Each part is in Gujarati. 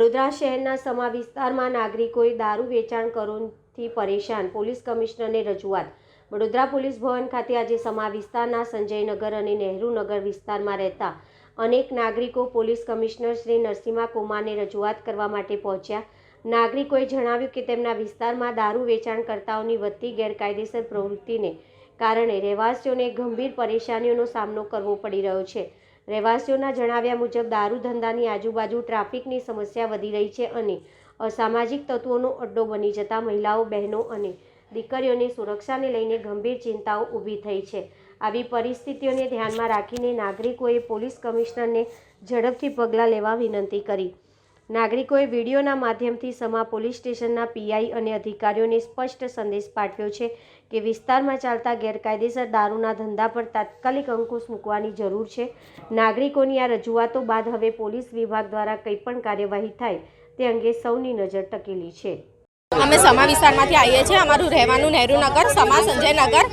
વડોદરા શહેરના સમા વિસ્તારમાં નાગરિકોએ દારૂ વેચાણ કરોથી પરેશાન પોલીસ કમિશનરને રજૂઆત. વડોદરા પોલીસ ભવન ખાતે આજે સમા વિસ્તારના સંજયનગર અને નહેરુનગર વિસ્તારમાં રહેતા અનેક નાગરિકો પોલીસ કમિશનર શ્રી નરસિંહા કુમારને રજૂઆત કરવા માટે પહોંચ્યા. નાગરિકોએ જણાવ્યું કે તેમના વિસ્તારમાં દારૂ વેચાણકર્તાઓની વધતી ગેરકાયદેસર પ્રવૃત્તિને કારણે રહેવાસીઓને ગંભીર પરેશાનીઓનો સામનો કરવો પડી રહ્યો છે. રહેવાસીઓના જણાવ્યા મુજબ દારૂ ધંધાની આજુબાજુ ટ્રાફિકની સમસ્યા વધી રહી છે અને અસામાજિક તત્વોનો અડ્ડો બની જતા મહિલાઓ, બહેનો અને દીકરીઓની સુરક્ષાને લઈને ગંભીર ચિંતાઓ ઊભી થઈ છે. આવી પરિસ્થિતિઓને ધ્યાનમાં રાખીને નાગરિકોએ પોલીસ કમિશનરને ઝડપથી પગલાં લેવા વિનંતી કરી. નાગરિકોએ વિડીયોના માધ્યમથી સમા પોલીસ સ્ટેશનના પીઆઈ અને અધિકારીઓને સ્પષ્ટ સંદેશ પાઠવ્યો છે કે વિસ્તારમાં ચાલતા ગેરકાયદેસર દારૂના ધંધા પર તાત્કાલિક અંકુશ મૂકવાની જરૂર છે. નાગરિકોની આ રજૂઆતો બાદ હવે પોલીસ વિભાગ દ્વારા કંઈ પણ કાર્યવાહી થાય તે અંગે સૌની નજર ટકેલી છે. અમે સમા વિસ્તારમાંથી આવીએ છીએ. અમારું રહેવાનું નહેરુનગર સમા સંજયનગર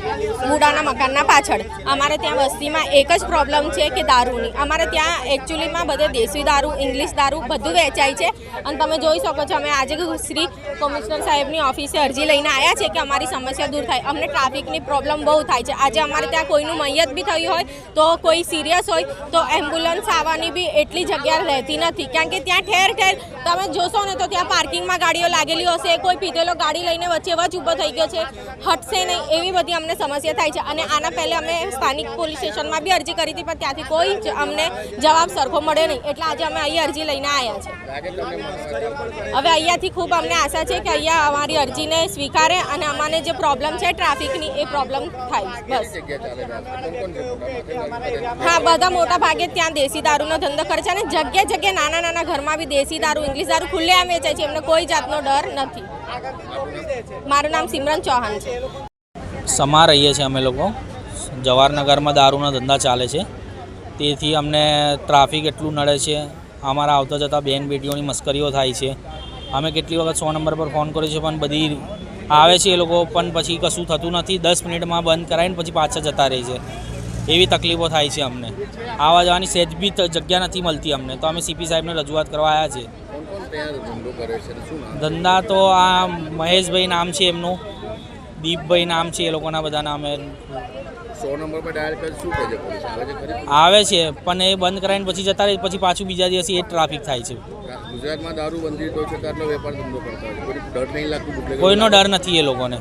બુડાના મકાનના પાછળ. અમારે ત્યાં વસ્તીમાં એક જ પ્રોબ્લેમ છે કે દારૂની. અમારે ત્યાં એકચ્યુઅલીમાં બધે દેશી દારૂ, ઇંગ્લિશ દારૂ બધું વેચાય છે. અને તમે જોઈ શકો છો, અમે આજે શ્રી કમિશનર સાહેબની ઓફિસે અરજી લઈને આવ્યા છે કે અમારી સમસ્યા દૂર થાય. અમને ટ્રાફિકની પ્રોબ્લેમ બહુ થાય છે. આજે અમારે ત્યાં કોઈનું મૈયત બી થયું હોય, તો કોઈ સિરિયસ હોય, તો એમ્બ્યુલન્સ આવવાની બી એટલી જગ્યા રહેતી નથી. કારણ કે ત્યાં ઠેર ઠેર, તમે જોશો ને તો ત્યાં પાર્કિંગમાં ગાડીઓ લાગેલી હશે કોઈ પીધેલો ગાડી લઈને વચ્ચે વચ ઊભો થઈ ગયો છે. હટશે નહીં એવી બધી અમને સમસ્યા થાય છે. અને આના પહેલે અમે સ્થાનિક પોલીસ સ્ટેશનમાં બી અરજી કરી હતી, પણ ત્યાંથી કોઈ જ અમને જવાબ સરખો મળ્યો નહીં. એટલે આજે અમે અહીં અરજી લઈને આવ્યા છે. હવે અહીંયાથી ખૂબ અમને આશા છે કે અહીંયા અમારી અરજીને સ્વીકારે અને અમારે જે પ્રોબ્લેમ છે ટ્રાફિકની, એ પ્રોબ્લેમ થાય. બસ. હા, બધા મોટા ભાગે ત્યાં દેશી દારૂનો ધંધો કરે છે અને જગ્યા જગ્યાએ નાના નાના ઘરમાં બી દેશી દારૂ, ઇંગ્લિશ દારૂ ખુલ્લે આમ વેચાય છે. એમને કોઈ જાતનો ડર નથી. મારું નામ સિમરન ચૌહાણ છે. સમા રહીએ છીએ અમે લોકો. જવાહરનગરમાં દારૂના ધંધા ચાલે છે. તેથી અમને ટ્રાફિક એટલું નડે છે. અમારા આવતા જતા બેન બેટીઓની મસ્કરીઓ થાય છે. અમે કેટલી વખત સો નંબર પર ફોન કર્યો છે, પણ બધી આવે છે એ લોકો, પણ પછી કશું થતું નથી. દસ મિનિટમાં બંધ કરાવીને પછી પાછા જતા રહે છે. એવી તકલીફો થાય છે અમને. આવવા જવાની સહેજ બી જગ્યા નથી મળતી અમને. તો અમે સીપી સાહેબને રજૂઆત કરવા આવ્યા છીએ. ધંધો તો આ મહેશભાઈ નામ છે એમનું દીપભાઈ નામ છે એ લોકોના બધા નામે આવે છે પણ એ બંધ કરાવીને પછી જતા રહે પછી પાછું બીજા દિવસે એ ટ્રાફિક થાય છે. ગુજરાતમાં દારૂ બંધી તો છે તો વેપાર ધંધો કરતા હોય કોઈ ડર નહીં લાગતું બુટલેગર કોઈનો ડર નથી એ લોકોને.